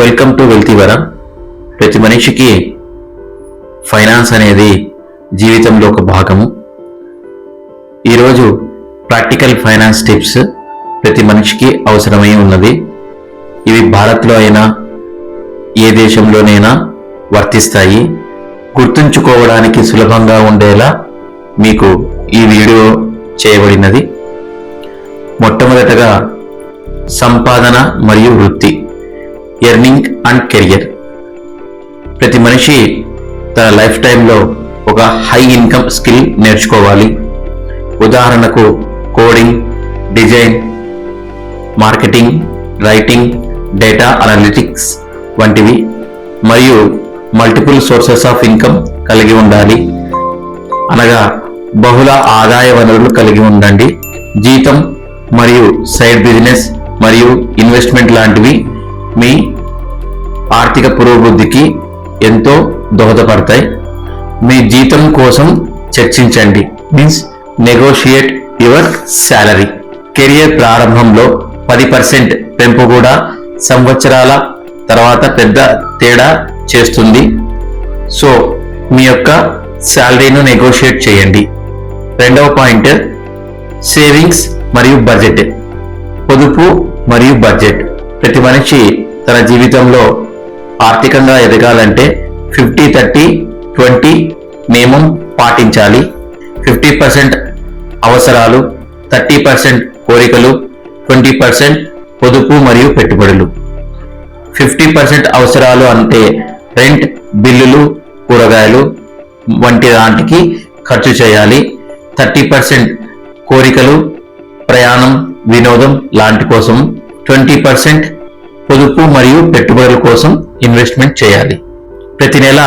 Welcome to వెల్తీవరం ప్రతి మనిషికి finance అనేది జీవితంలో ఒక భాగము. ఈరోజు ప్రాక్టికల్ ఫైనాన్స్ టిప్స్ ప్రతి మనిషికి అవసరమై ఉన్నది. ఇవి భారత్లో అయినా ఏ దేశంలోనైనా వర్తిస్తాయి. గుర్తుంచుకోవడానికి సులభంగా ఉండేలా మీకు ఈ వీడియో చేయబడినది. మొట్టమొదటగా సంపాదన మరియు వృత్తి. Earning and career. ప్రతి మనిషి తన లైఫ్ టైంలో ఒక హై ఇన్కమ్ స్కిల్ నేర్చుకోవాలి. ఉదాహరణకు coding design marketing writing data analytics వంటివి. మరియు మల్టిపుల్ సోర్సెస్ ఆఫ్ ఇన్కమ్ కలిగి ఉండాలి. అనగా బహుళ ఆదాయ వనరులు కలిగి ఉండండి. జీతం మరియు సైడ్ బిజినెస్ మరియు ఇన్వెస్ట్మెంట్ లాంటివి మీ ఆర్థిక పురోభివృద్ధికి ఎంతో దోహదపడతాయి. మీ జీతం కోసం చర్చించండి. Means negotiate your salary career ప్రారంభంలో పది పర్సెంట్ పెంపు కూడా సంవత్సరాల తర్వాత పెద్ద తేడా చేస్తుంది. సో మీ యొక్క శాలరీను నెగోషియేట్ చేయండి. రెండవ పాయింట్ సేవింగ్స్ మరియు బడ్జెట్ పొదుపు మరియు బడ్జెట్ ప్రతి మనిషి తన జీవితంలో ఆర్థికంగా ఎదగాలంటే ఫిఫ్టీ థర్టీ ట్వంటీ నియమం పాటించాలి. ఫిఫ్టీ పర్సెంట్ అవసరాలు థర్టీ పర్సెంట్ కోరికలు ట్వంటీ పర్సెంట్ పొదుపు మరియు పెట్టుబడులు. ఫిఫ్టీ పర్సెంట్ అవసరాలు అంటే రెంట్ బిల్లులు కూరగాయలు వంటి దాంటికి ఖర్చు చేయాలి. థర్టీ పర్సెంట్ కోరికలు ప్రయాణం వినోదం లాంటి కోసం ట్వంటీ పర్సెంట్ పొదుపు మరియు పెట్టుబడుల కోసం ఇన్వెస్ట్మెంట్ చేయాలి. ప్రతి నెల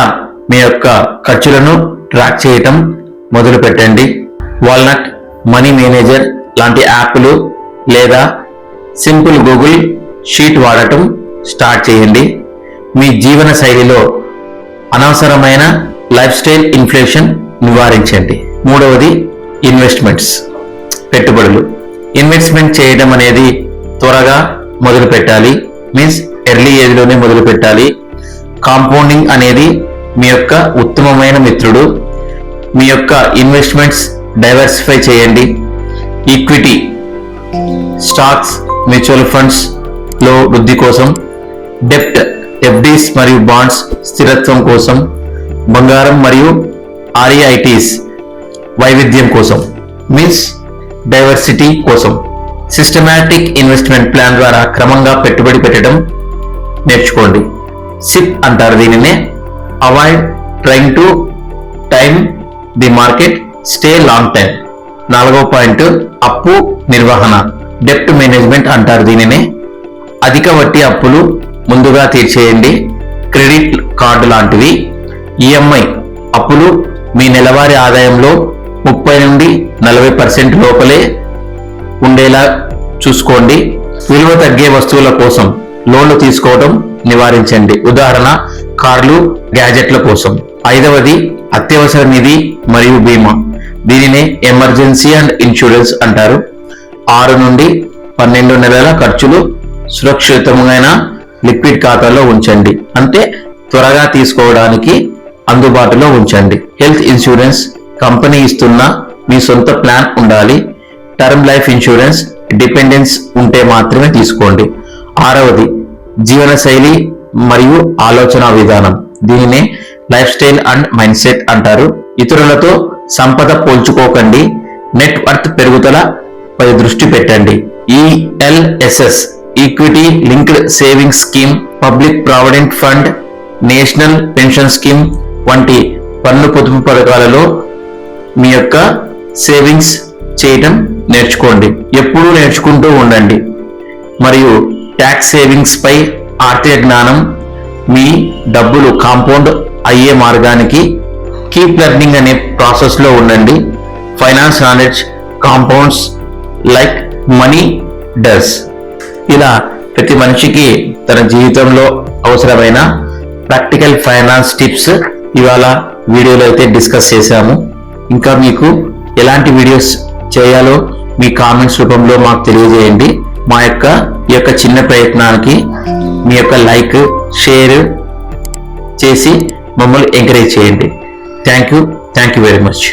మీ యొక్క ఖర్చులను ట్రాక్ చేయటం మొదలు పెట్టండి. వాల్నట్ మనీ మేనేజర్ లాంటి యాప్లు లేదా సింపుల్ గూగుల్ షీట్ వాడటం స్టార్ట్ చేయండి. మీ జీవన శైలిలో అనవసరమైన లైఫ్ స్టైల్ ఇన్ఫ్లేషన్ నివారించండి. మూడవది ఇన్వెస్ట్మెంట్స్ పెట్టుబడులు. ఇన్వెస్ట్మెంట్ చేయడం అనేది త్వరగా మొదలు పెట్టాలి మీన్స్ ఎర్లీ ఏజ్లోనే మొదలు పెట్టాలి. కాంపౌండింగ్ అనేది మీ యొక్క ఉత్తమమైన మిత్రుడు మీ యొక్క ఇన్వెస్ట్మెంట్స్ డైవర్సిఫై చేయండి. ఈక్విటీ స్టాక్స్ మ్యూచువల్ ఫండ్స్లో వృద్ధి కోసం డెప్ట్ ఎఫ్డీస్ మరియు బాండ్స్ స్థిరత్వం కోసం బంగారం మరియు ఆర్ఈఐటీస్ వైవిధ్యం కోసం మీన్స్ డైవర్సిటీ కోసం. సిస్టమాటిక్ ఇన్వెస్ట్మెంట్ ప్లాన్ ద్వారా క్రమంగా పెట్టుబడి పెట్టడం నేర్చుకోండి. సిప్ అంటారు దీనినే. Avoid trying to time the market stay long time నాలుగో పాయింట్ అప్పు నిర్వహణ. డెప్ట్ మేనేజ్మెంట్ అంటారు దీనినే. అధిక వడ్డీ అప్పులు ముందుగా తీర్చేయండి. క్రెడిట్ కార్డు లాంటివి. ఈఎంఐ అప్పులు మీ నెలవారీ ఆదాయంలో ముప్పై నుండి నలభై పర్సెంట్ లోపలే ఉండేలా చూసుకోండి. విలువ తగ్గే వస్తువుల కోసం లోన్లు తీసుకోవడం నివారించండి. ఉదాహరణ కార్లు గ్యాజెట్ల కోసం. ఐదవది అత్యవసర నిధి మరియు బీమా. దీనినే ఎమర్జెన్సీ అండ్ ఇన్సూరెన్స్ అంటారు. ఆరు నుండి పన్నెండు నెలల ఖర్చులు సురక్షితమైన లిక్విడ్ ఖాతాలో ఉంచండి. అంటే త్వరగా తీసుకోవడానికి అందుబాటులో ఉంచండి. హెల్త్ ఇన్సూరెన్స్ కంపెనీ ఇస్తున్న మీ సొంత ప్లాన్ ఉండాలి. టర్మ్ లైఫ్ ఇన్సూరెన్స్ డిపెండెన్స్ ఉంటే మాత్రమే తీసుకోండి. ఆరవది జీవనశైలి మరియు ఆలోచన విధానం. దీనినే lifestyle and mindset అంటారు. ఇతరులతో సంపద పోల్చుకోకండి. నెట్ వర్త్ పెరుగుదల పై దృష్టి పెట్టండి. ELSS equity linked savings scheme public provident fund national pension scheme వంటి పన్ను పొదుపు పథకాలలో మీ యొక్క సేవింగ్స్ చేయటం నేర్చుకోండి. ఎప్పుడూ నేర్చుకుంటూ ఉండండి. మరియు ట్యాక్స్ సేవింగ్స్ పై ఆర్థిక జ్ఞానం మీ డబ్బులు కాంపౌండ్ అయ్యే మార్గానికి కీప్ లెర్నింగ్ అనే ప్రాసెస్లో ఉండండి. Finance knowledge compounds like money does. ఇలా ప్రతి మనిషికి తన జీవితంలో అవసరమైన ప్రాక్టికల్ ఫైనాన్స్ టిప్స్ ఇవాళ వీడియోలో అయితే డిస్కస్ చేశాము. ఇంకా మీకు ఎలాంటి వీడియోస్ చేయాలో మీ కామెంట్స్ రూపంలో మాకు తెలియజేయండి. మా యొక్క ఈ యొక్క చిన్న ప్రయత్నానికి మీ యొక్క లైక్ షేర్ చేసి మమ్మల్ని ఎంకరేజ్ చేయండి. Thank you thank you very much